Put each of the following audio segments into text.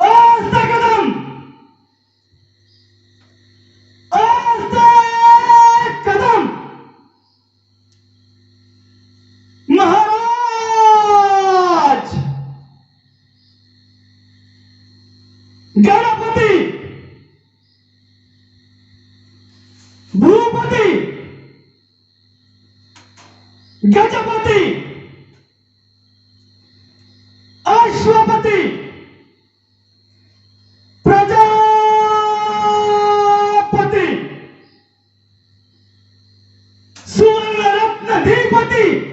कदम कदम महाराज गणपती भूपती गजपती பத்தி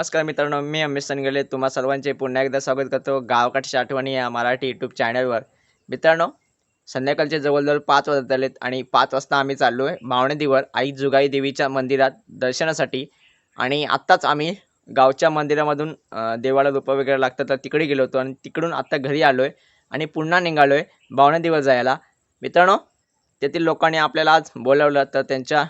नमस्कार मित्रांनो मी अमित सनगले. तुम्हा सर्वांचे पुन्हा एकदा स्वागत करतो गावकाठच्या आठवणी या मराठी यूट्यूब चॅनलवर मित्रांनो संध्याकाळचे जवळजवळ पाच वाजत आलेत आणि पाच वाजता आम्ही चाललो आहे मावणेदीवर आई जुगाई देवीच्या मंदिरात दर्शनासाठी. आणि आत्ताच आम्ही गावच्या मंदिरामधून देवाला रूपं वगैरे लागतात तर तिकडे गेलो होतो आणि तिकडून आत्ता घरी आलो आहे आणि पुन्हा निघालो आहे मावणेदीवर जायला. मित्रांनो तेथील लोकांनी आपल्याला आज बोलावलं तर त्यांच्या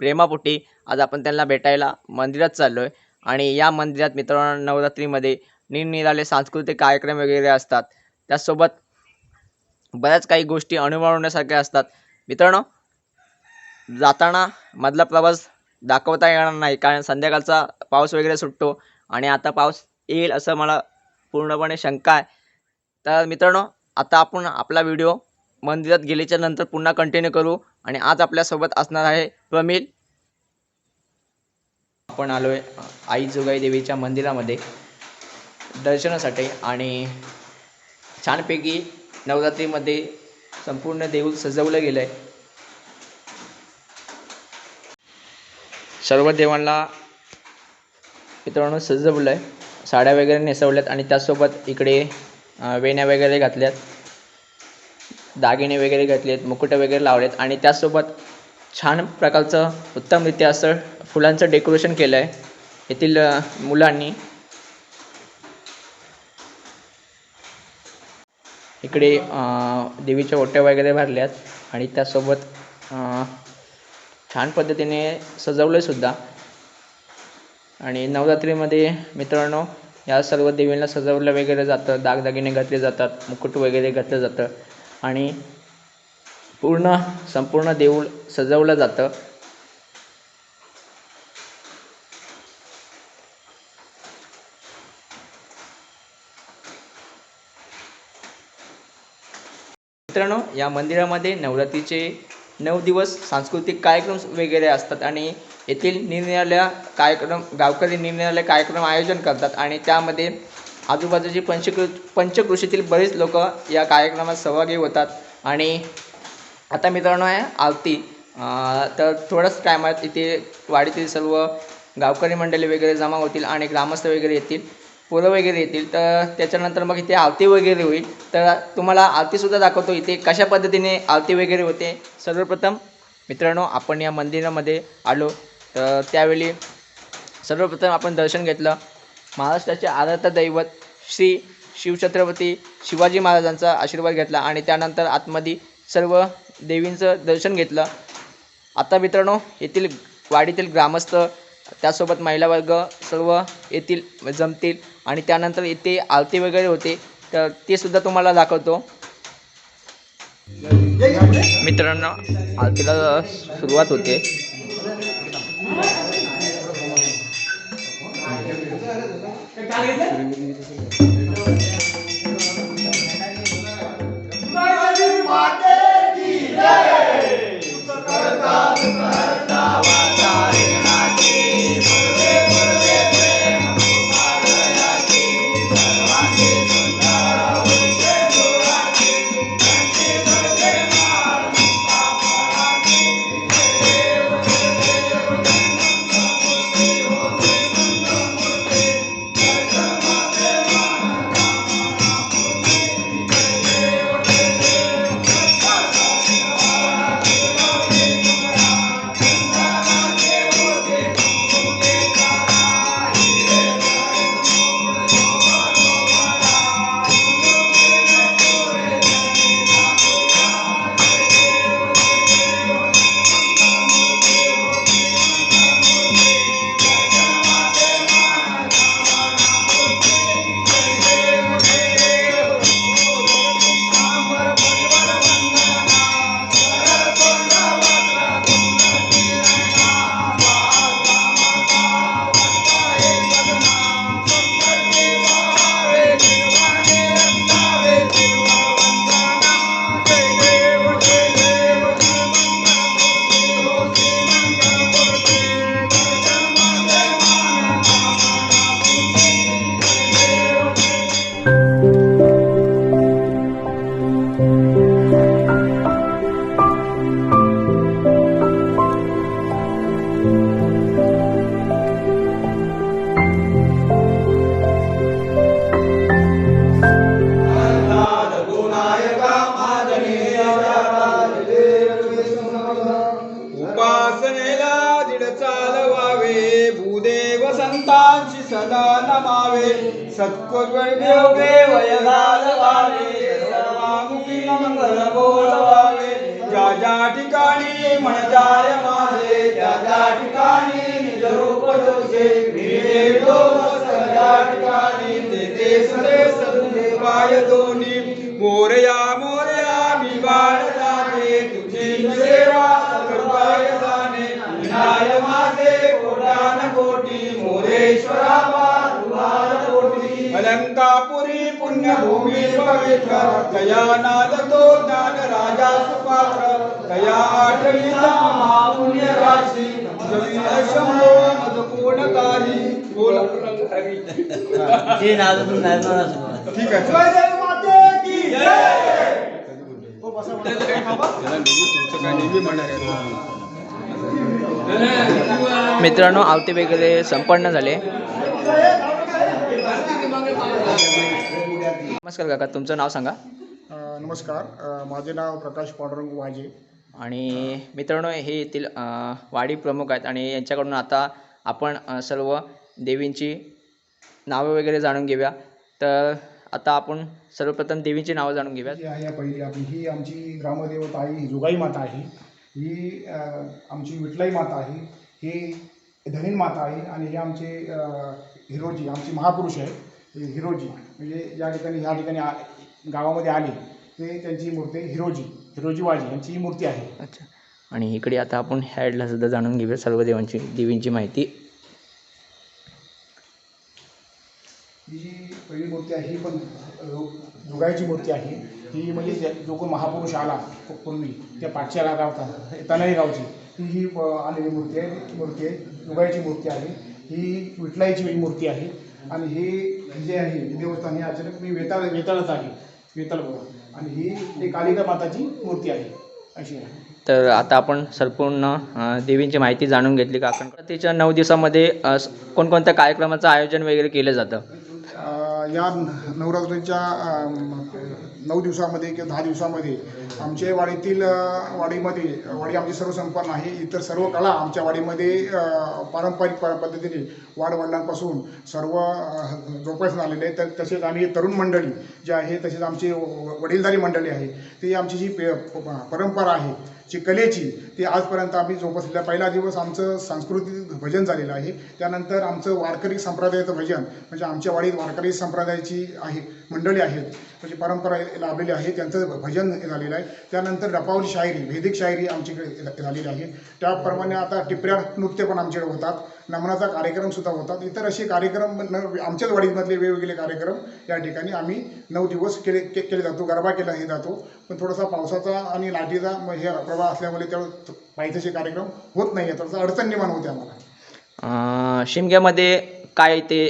प्रेमापोटी आज आपण त्यांना भेटायला मंदिरात चाललो आहे आणि या मंदिरात मित्रांनो नवरात्रीमध्ये निरनिराळे सांस्कृतिक कार्यक्रम वगैरे असतात. त्याचसोबत बऱ्याच काही गोष्टी अनुभवण्यासारख्या असतात. मित्रांनो जाताना मधला प्रवास दाखवता येणार नाही कारण संध्याकाळचा पाऊस वगैरे सुटतो आणि आता पाऊस येईल असं मला पूर्णपणे शंका आहे. तर मित्रांनो आता आपण आपला व्हिडिओ मंदिरात गेल्याच्यानंतर पुन्हा कंटिन्यू करू आणि आज आपल्यासोबत असणार आहे प्रमिल. आपण आलो आहे आई जोगाई देवीच्या मंदिरामध्ये दर्शनासाठी आणि छानपैकी नवरात्रीमध्ये संपूर्ण देऊळ सजवलं गेलं आहे सर्व देवांना मित्रांनो सजवलं आहे साड्या वगैरे नेसवल्यात आणि त्याचसोबत इकडे वेण्या वगैरे घातल्यात. दागिने वगैरे घातलेत मुकुट वगैरे लावलेत आणि त्याचसोबत छान प्रकारचं उत्तमरित्या असं फुलांचं डेकोरेशन केलं आहे येथील मुलांनी. इकडे देवीच्या ओट्या वगैरे भरल्यात आणि त्यासोबत छान पद्धतीने सजवलं सुद्धा. आणि नवरात्रीमध्ये मित्रांनो या सर्व देवींना सजवलं वगैरे जातं. दागदागिने घातले जातात मुकुट वगैरे घातलं जातं. आणि पूर्ण संपूर्ण देऊळ सजवलं जातं. मित्रांनो या मंदिरामध्ये नवरात्रीचे नऊ दिवस सांस्कृतिक कार्यक्रम वगैरे असतात आणि येथील निरनिराळ्या कार्यक्रम गावकरी निरनिराळे कार्यक्रम आयोजन करतात आणि त्यामध्ये आजूबाजूची पंचकृ पंचकृषीतील बरेच लोक या कार्यक्रमात सहभागी होतात आणि आता मित्रांनो आहे आरती तर थोड्याच टायमात इथे वाडीतील सर्व गावकरी मंडळी वगैरे जमा होतील आणि ग्रामस्थ वगैरे येतील पोरं वगैरे येतील. तर त्याच्यानंतर मग इथे आरती वगैरे होईल. तर तुम्हाला आरतीसुद्धा दाखवतो इथे कशा पद्धतीने आरती वगैरे होते. सर्वप्रथम मित्रांनो आपण या मंदिरामध्ये आलो. तर त्यावेळी सर्वप्रथम आपण दर्शन घेतलं. महाराष्ट्राचे आराध्य दैवत श्री शिवछत्रपती शिवाजी महाराजांचा आशीर्वाद घेतला आणि त्यानंतर आतमध्ये सर्व देवींचं दर्शन घेतलं. आता मित्रांनो येथील वाडीतील ग्रामस्थ त्यासोबत महिला वर्ग सर्व येतील जमतील आणि त्यानंतर येथे आरती वगैरे होते. तर ते सुद्धा तुम्हाला दाखवतो. मित्रांनो आरतीला सुरुवात होते. Phật Đà Phật चालवावे भूदेव संतांशी सदा नमावे सत्कुर्वयोगे सर्वामुखी मंगल बोलवावे ज्या ज्या ठिकाणी म्हण जाय माझे त्या त्या ठिकाणी निज रूप तुझे ठिकाणी ते ते सदे सदुने पाय दोन्ही. मोरया मोरया मी बाळ जाणे तुझी सेवा सर्वाय जाणे. विनाय माझे कोट्यान कोटी मोरेश्वरा अलंकापुरी पुण्यभूमी पवित्र दया नाद तो ज्ञान राजा सुपात्र दया आठवीचा महापुण्य राशी जमीन शंभो मज कोण काही बोल. ठीक आहे. जय! जय माते की जय तुमचं काय नेहमी म्हणणार आहे? मित्रांनो आवते वगैरे संपन्न झाले. नमस्कार काका तुमचं नाव सांगा. नमस्कार. माझे नाव प्रकाश पांडुरंग वाजे. आणि मित्रांनो हे येथील वाडी प्रमुख आहेत आणि यांच्याकडून आता आपण सर्व देवींची नावं वगैरे जाणून घेऊया. तर आता आपण सर्वप्रथम देवींची नावं जाणून घेऊया ही पहिली आपली ही आमची ग्रामदेवता आहे ही जुगाई माता आहे. ही आमची विठलाई माता आहे ही धनीन माता आहे आणि हे आमचे हिरोजी आमचे महापुरुष आहे हे हिरोजी. म्हणजे या ठिकाणी ह्या ठिकाणी आ गावामध्ये आले ते त्यांची मूर्ती आहे हिरोजी हिरोजी वाजी यांची ही मूर्ती आहे. अच्छा. आणि इकडे आता आपण ह्याडला सुद्धा जाणून घेऊया सर्व देवांची देवींची माहिती. ही जी पहिली मूर्ती आहे ही पण जुगाईची मूर्ती आहे. ही म्हणजे जो कोण महापुरुष आला पूर्वी त्या पाठशाला गावचा तनाई गावची. ही ही आलेली मूर्ती आहे मूर्ती आहे जुगाईची मूर्ती आहे. ही विठलाईची मूर्ती आहे. आणि हे जे आहे देवस्थान हे अचानक मी वेताळ वेताळच आहे. वेताळ आणि ही एक कालिका माताची मूर्ती आहे. अशी आहे. तर आता आपण संपूर्ण देवींची माहिती जाणून घेतली. का आपण तिच्या नऊ दिवसामध्ये कोणकोणत्या कार्यक्रमाचं आयोजन वगैरे केलं जातं? या नवरात्रीच्या नऊ दिवसामध्ये किंवा दहा दिवसामध्ये आमच्या वाडीतील वाडीमध्ये वाडी आमची सर्व संपन्न आहे. इतर सर्व कला आमच्या वाडीमध्ये पारंपरिक प- पद्धतीने वाडवडिलांपासून सर्व जोपासून आलेले आहे तर तसेच आम्ही तरुण मंडळी जे आहे तसेच आमची व- वडीलधारी मंडळी आहे ती आमची जी पे- प- परंपरा आहे जी कलेची ती आजपर्यंत आम्ही जोपासलेला पहिला दिवस आमचं सांस्कृतिक भजन झालेलं आहे. त्यानंतर आमचं वारकरी संप्रदायाचं भजन म्हणजे आमच्या वाडीत वारकरी संप्रदायाची आहे मंडळी आहेत म्हणजे परंपरा लाभलेली आहे त्यांचं भजन झालेलं आहे. त्यानंतर डपावली शायरी वैदिक शायरी आमच्याकडे झालेली आहे. त्याप्रमाणे आता टिपऱ्या नृत्य पण आमच्याकडे होतात. नमनाचा कार्यक्रम सुद्धा होतात. इतर असे कार्यक्रम न आमच्याच वाडीमधले वेगवेगळे कार्यक्रम या ठिकाणी आम्ही नऊ दिवस केले के केले जातो. गरबा केला हे जातो. पण थोडासा पावसाचा आणि लाटीचा हे प्रवाह असल्यामुळे त्या पाहिजेचे कार्यक्रम होत नाही आहे थोडासा अडचण निर्माण होते आम्हाला. शिमग्यामध्ये काय ते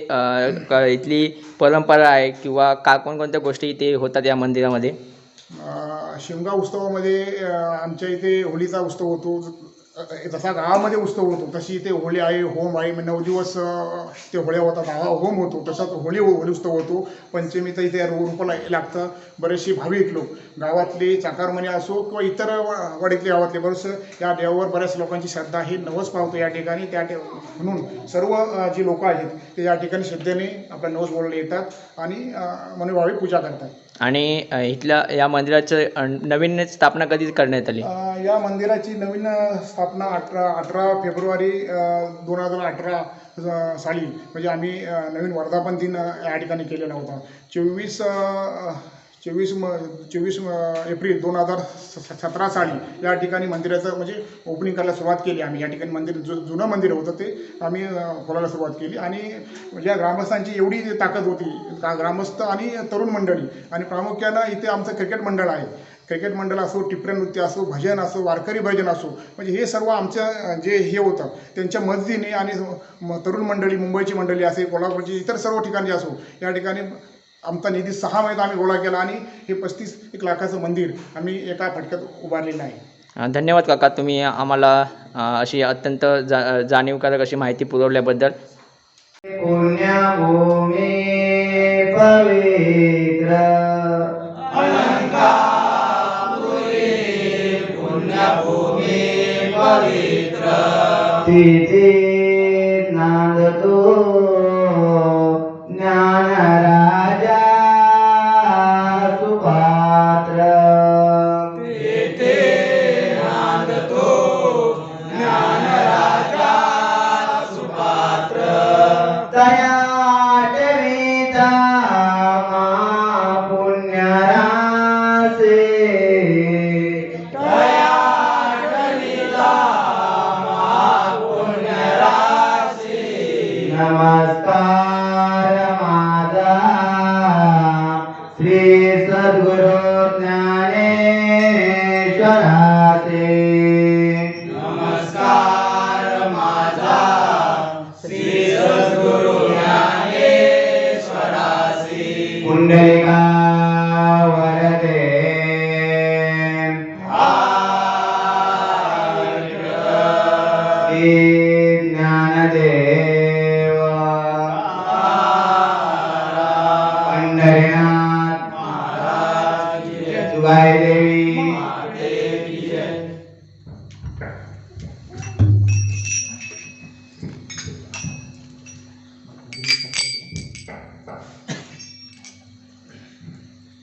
इथली परंपरा आहे किंवा का कोणकोणत्या गोष्टी इथे होतात या मंदिरामध्ये? शिमगा उत्सवामध्ये आमच्या इथे होळीचा उत्सव होतो. जसा गावामध्ये उत्सव होतो तशी इथे होळी आहे होम आहे नऊ दिवस ते होळ्या होतात होम होतो तसाच होळी होळी उत्सव होतो. पंचमीचं इथे रो रोपं ला- लागतं बरेचसे भाविक लोक गावातले चाकारमणी असो किंवा इतर वाडीतले गावातले बरेच या देवावर बऱ्याच लोकांची श्रद्धा आहे नवस पावतो या ठिकाणी त्या म्हणून सर्व जी लोक आहेत ते या ठिकाणी श्रद्धेने आपल्या नवस बोलायला येतात आणि मनोभावे पूजा करतात. आणि इथल्या या मंदिराचं नवीन स्थापना कधी करण्यात आली? या मंदिराची नवीन अ, स्थापना अठरा अठरा फेब्रुवारी दोन हजार अठरा साली. म्हणजे आम्ही नवीन वर्धापन दिन या ठिकाणी केलेला होता. चोवीस चोवीस म चोवीस एप्रिल दोन हजार सतरा साली या ठिकाणी मंदिराचं म्हणजे ओपनिंग करायला सुरुवात केली आम्ही. या ठिकाणी मंदिर जु जुनं मंदिर होतं ते आम्ही खोलायला सुरुवात केली. आणि या ग्रामस्थांची एवढी ताकद होती का ग्रामस्थ आणि तरुण मंडळी. आणि प्रामुख्यानं इथे आमचं क्रिकेट मंडळ आहे. क्रिकेट मंडळ असो टिपऱ्या नृत्य असो भजन असो वारकरी भजन असो म्हणजे हे सर्व आमचं जे हे होतं त्यांच्या मदतीने आणि तरुण मंडळी मुंबईची मंडळी असे कोल्हापूरची इतर सर्व ठिकाणी असो या ठिकाणी आमचा निधी सहा महिन्यात आम्ही गोळा केला आणि हे पस्तीस एक लाखाचं मंदिर आम्ही एका फटक्यात उभारलेलं आहे. धन्यवाद काका तुम्ही आम्हाला अशी अत्यंत जा जाणीवकारक अशी माहिती पुरवल्याबद्दल. पुण्यभूमी पवित्र। तिथे नांदतो गुरु ज्ञाने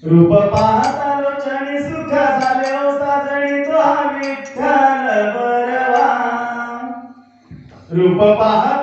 रूप पाहता लोचणी सुख झाले हो साजणी तो हा विठ्ठल बरवा. रूप पाहता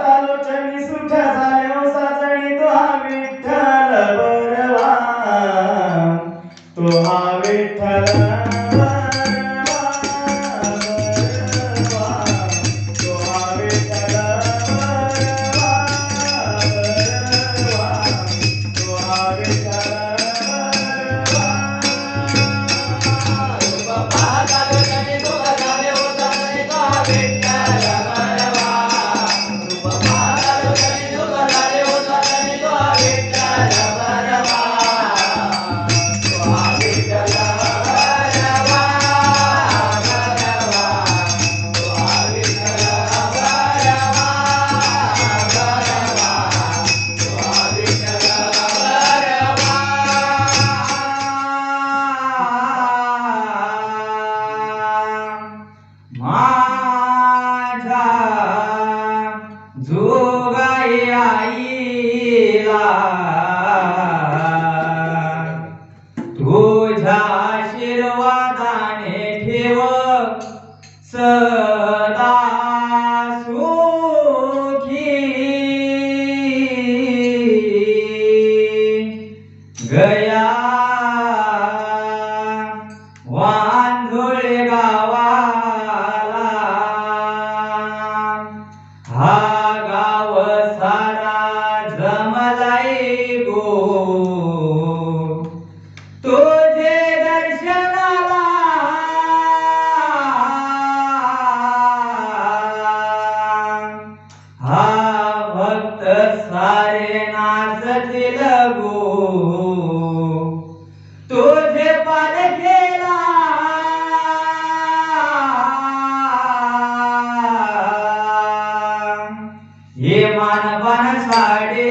hard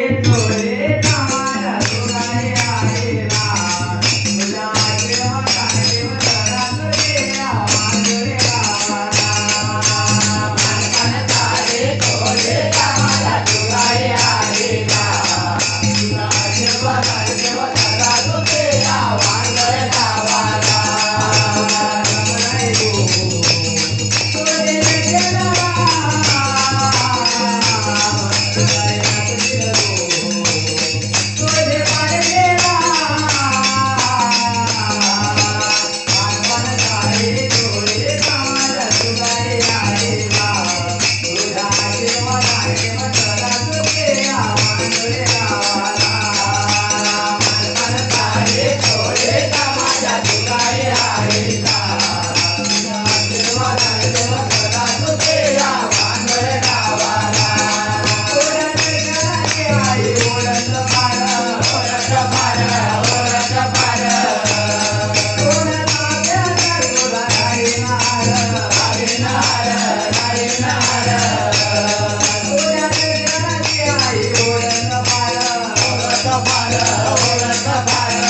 Ahora my para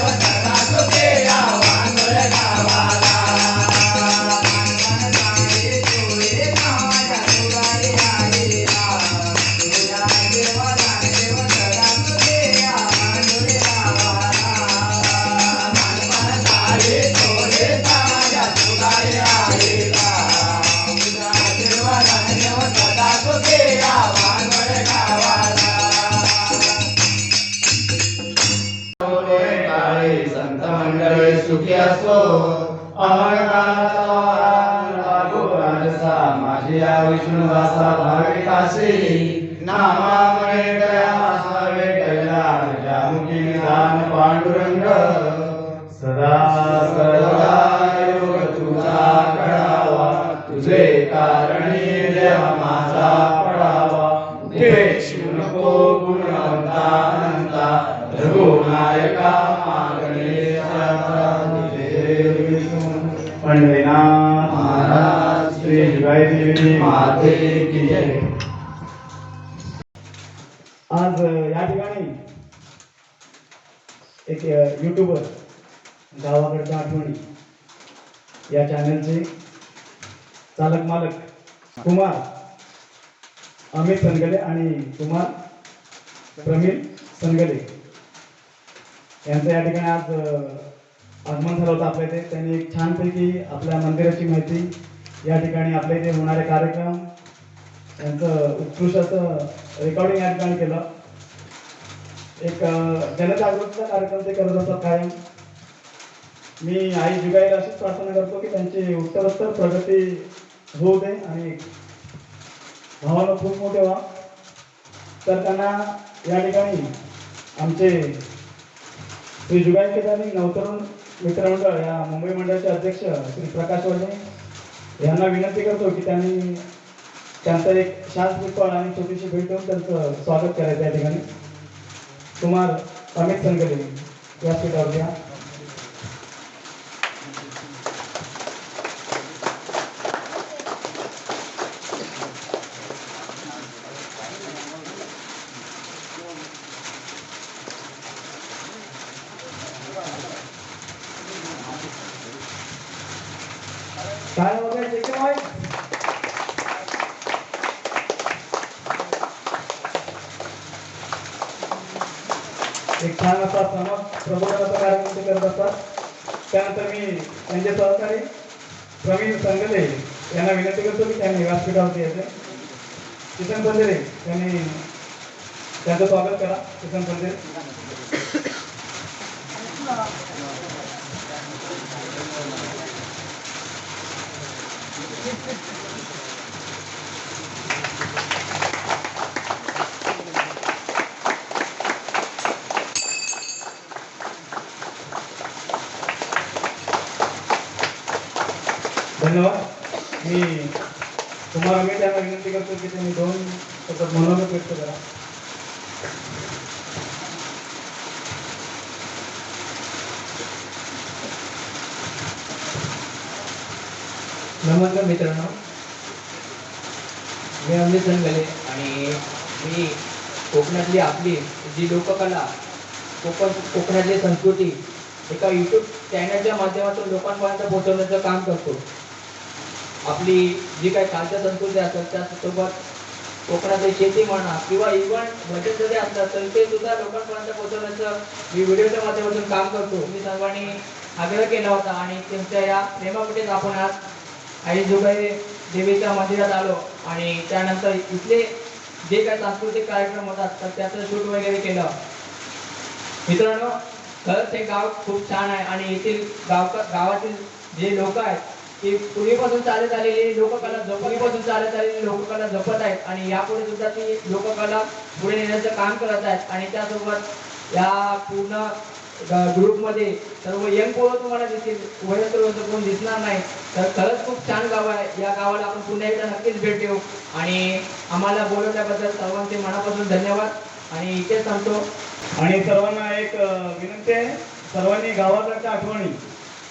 Bye. एक यूट्यूबर गावाकडच्या आठवणी. या चॅनलचे चालक मालक कुमार अमित सनगले आणि कुमार प्रमील सनगले यांचं या ठिकाणी आज आगमन झालं होतं आपल्या इथे. त्यांनी एक छानपैकी आपल्या मंदिराची माहिती या ठिकाणी आपल्या इथे होणारे कार्यक्रम यांचं उत्कृष्ट असं रेकॉर्डिंग या ठिकाणी केलं. एक जनजागृतीचा कार्यक्रम ते करत असतात कायम. मी आई जुगाईला अशीच प्रार्थना करतो की त्यांची उत्तरोत्तर प्रगती होऊ दे आणि भावाला खूप मोठे व्हा. तर त्यांना या ठिकाणी आमचे श्री जुगाई केदारी नवतरुण मित्रमंडळ या मुंबई मंडळाचे अध्यक्ष श्री प्रकाश वर्णे यांना विनंती करतो की त्यांनी त्यांचं एक शांत आणि छोटीशी भेट देऊन त्यांचं स्वागत करायचं या ठिकाणी. कुमार अमित संगले या सीटावर घ्या काय वगैरे जे काय एक छान असा समाज प्रबोधनाचा कार्यक्रम ते करत असतात त्यानंतर मी त्यांचे सहकारी प्रवीण संगले यांना विनंती करतो की त्यांनी व्यासपीठावरती यायचे किसन पंधरे त्यांनी त्यांचं स्वागत करा किसन पंधरे you मी तुम्हाला मी त्यांना विनंती करतो की तुम्ही दोन सतत मनाला व्यक्त करा. नमस्कार मित्रांनो. मी अमृत संगले आणि मी कोकणातली आपली जी लोककला कोकण कोकणातली संस्कृती एका यूट्यूब चॅनलच्या माध्यमातून लोकांपर्यंत पोहोचवण्याचं काम करतो. आपली जी काही कालच्या संस्कृती असतात त्यासोबत कोकणातली शेती म्हणा किंवा इव्हन भजन जरी असतात तर ते सुद्धा लोकांपर्यंत पोहोचवण्याचं मी व्हिडिओच्या माध्यमातून काम करतो. मी सर्वांनी आग्रह केला होता आणि त्यांच्या या प्रेमापोटीच आपण आज आई जुबाई देवीच्या मंदिरात आलो आणि त्यानंतर इथले जे काही सांस्कृतिक कार्यक्रम होतात तर त्याचं शूट वगैरे केलं. मित्रांनो खरंच हे गाव खूप छान आहे आणि येथील गाव गावातील जे लोक आहेत की पूर्वीपासून चालत आलेली लोककला जपणीपासून चालत आलेली लोककला जपत आहेत आणि यापुढे सुद्धा ती लोककला पुढे नेण्याचं काम करत आहेत. आणि त्यासोबत या पूर्ण ग्रुपमध्ये सर्व यंग पोरं तुम्हाला दिसतील. वयस्कर कोण दिसणार नाही. तर खरंच खूप छान गाव आहे. या गावाला आपण पुन्हा एकदा नक्कीच भेट देऊ. आणि आम्हाला बोलवल्याबद्दल सर्वांचे मनापासून धन्यवाद. आणि इथे सांगतो आणि सर्वांना एक विनंती आहे. सर्वांनी गावाकडच्या आठवणी